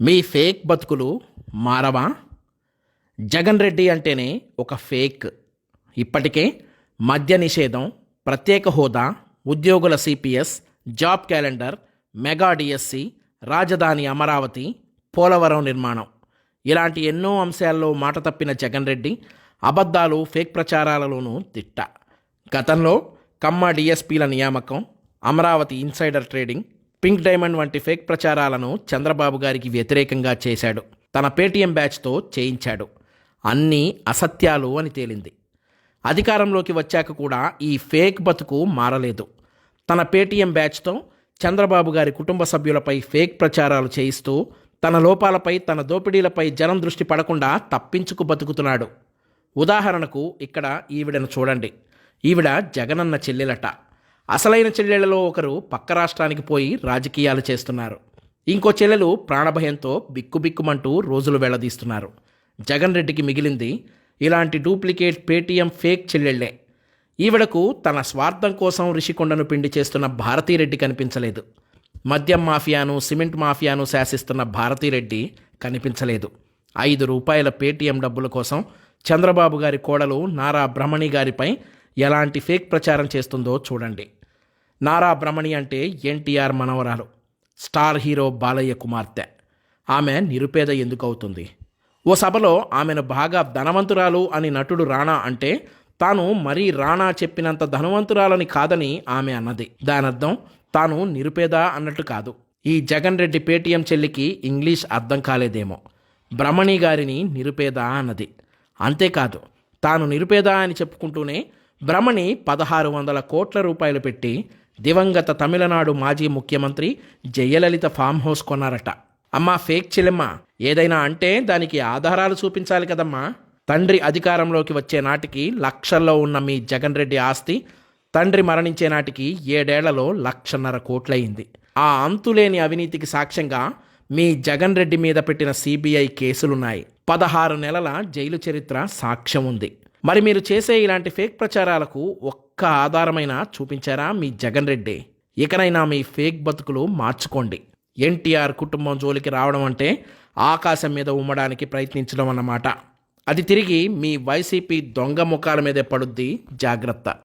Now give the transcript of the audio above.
మీ fake బతుకులు మారవా? జగన్ రెడ్డి అంటేనే ఒక ఫేక్. ఇప్పటికే మద్య నిషేధం ప్రత్యేక హోదా ఉద్యోగుల CPS job calendar mega DSC రాజధాని అమరావతి పోలవరం నిర్మాణం. ఇలాంటి ఎన్నో అంశాల్లో మాట తప్పిన జగన్ రెడ్డి అబద్ధాలు ఫేక్ ప్రచారాలలోనూ తిట్ట. గతంలో కమ్మ డిఎస్పీల నియామకం Amaravati insider trading pink diamond వంటి ఫేక్ ప్రచారాలను చంద్రబాబు గారికి వ్యతిరేకంగా చేశాడు. తన పేటీఎం బ్యాచ్తో చేయించాడు. అన్నీ అసత్యాలు అని తేలింది. అధికారంలోకి వచ్చాక కూడా ఈ ఫేక్ బతుకు మారలేదు. తన పేటీఎం బ్యాచ్తో చంద్రబాబు గారి కుటుంబ సభ్యులపై ఫేక్ ప్రచారాలు చేయిస్తూ తన లోపాలపై తన దోపిడీలపై జనం దృష్టి పడకుండా తప్పించుకు బతుకుతున్నాడు. ఉదాహరణకు ఇక్కడ ఈవిడను చూడండి. ఈవిడ జగనన్న చెల్లెలట. అసలైన చెల్లెళ్ళలో ఒకరు పక్క రాష్ట్రానికి పోయి రాజకీయాలు చేస్తున్నారు. ఇంకో చెల్లెలు ప్రాణభయంతో బిక్కుబిక్కుమంటూ రోజులు వెళ్ళదీస్తున్నారు జగన్ రెడ్డికి మిగిలింది ఇలాంటి డూప్లికేట్ పేటీఎం ఫేక్ చెల్లెళ్ళే. ఈవిడకు తన స్వార్థం కోసం రిషికొండను పిండి చేస్తున్న భారతీరెడ్డి కనిపించలేదు. మద్యం మాఫియాను సిమెంట్ మాఫియాను శాసిస్తున్న భారతీరెడ్డి కనిపించలేదు. ఐదు రూపాయల పేటీఎం డబ్బుల కోసం చంద్రబాబు గారి కోడలు నారా బ్రహ్మణి గారిపై ఎలాంటి ఫేక్ ప్రచారం చేస్తుందో చూడండి. నారా భ్రమణి అంటే ఎన్టీఆర్ మనవరాలు. స్టార్ హీరో బాలయ్య కుమార్తె. ఆమె నిరుపేద ఎందుకు అవుతుంది ఓ సభలో ఆమెను బాగా ధనవంతురాలు అని నటుడు రాణా అంటే తాను మరీ రాణా చెప్పినంత ధనవంతురాలని కాదని ఆమె అన్నది. దానర్థం తాను నిరుపేద అన్నట్టు కాదు. ఈ జగన్ రెడ్డి పేటీఎం చెల్లికి ఇంగ్లీష్ అర్థం కాలేదేమో. బ్రహ్మణి గారిని నిరుపేద అన్నది. అంతేకాదు తాను నిరుపేద అని చెప్పుకుంటూనే భ్రమణి పదహారు వందల కోట్ల రూపాయలు పెట్టి దివంగత తమిళనాడు మాజీ ముఖ్యమంత్రి జయలలిత ఫామ్ హౌస్ కొన్నారట. అమ్మా ఫేక్ చెల్లెమ్మ ఏదైనా అంటే దానికి ఆధారాలు చూపించాలి కదమ్మా. తండ్రి అధికారంలోకి వచ్చే నాటికి లక్షల్లో ఉన్న మీ జగన్ రెడ్డి ఆస్తి తండ్రి మరణించే నాటికి ఏడేళ్ళలో లక్షన్నర కోట్లయింది. ఆ అంతులేని అవినీతికి సాక్ష్యంగా మీ జగన్ రెడ్డి మీద పెట్టిన సిబిఐ కేసులున్నాయి. పదహారు నెలల జైలు చరిత్ర సాక్ష్యం ఉంది మరి మీరు చేసే ఇలాంటి ఫేక్ ప్రచారాలకు ఒక్క ఆధారమైనా చూపించారా మీ జగన్ రెడ్డి? ఇకనైనా మీ ఫేక్ బతుకులు మార్చుకోండి. ఎన్టీఆర్ కుటుంబం జోలికి రావడం అంటే ఆకాశం మీద ఉమ్మడానికి ప్రయత్నించడం అన్నమాట. అది తిరిగి మీ వైసీపీ దొంగ ముఖాల మీదే పడుద్ది జాగ్రత్త.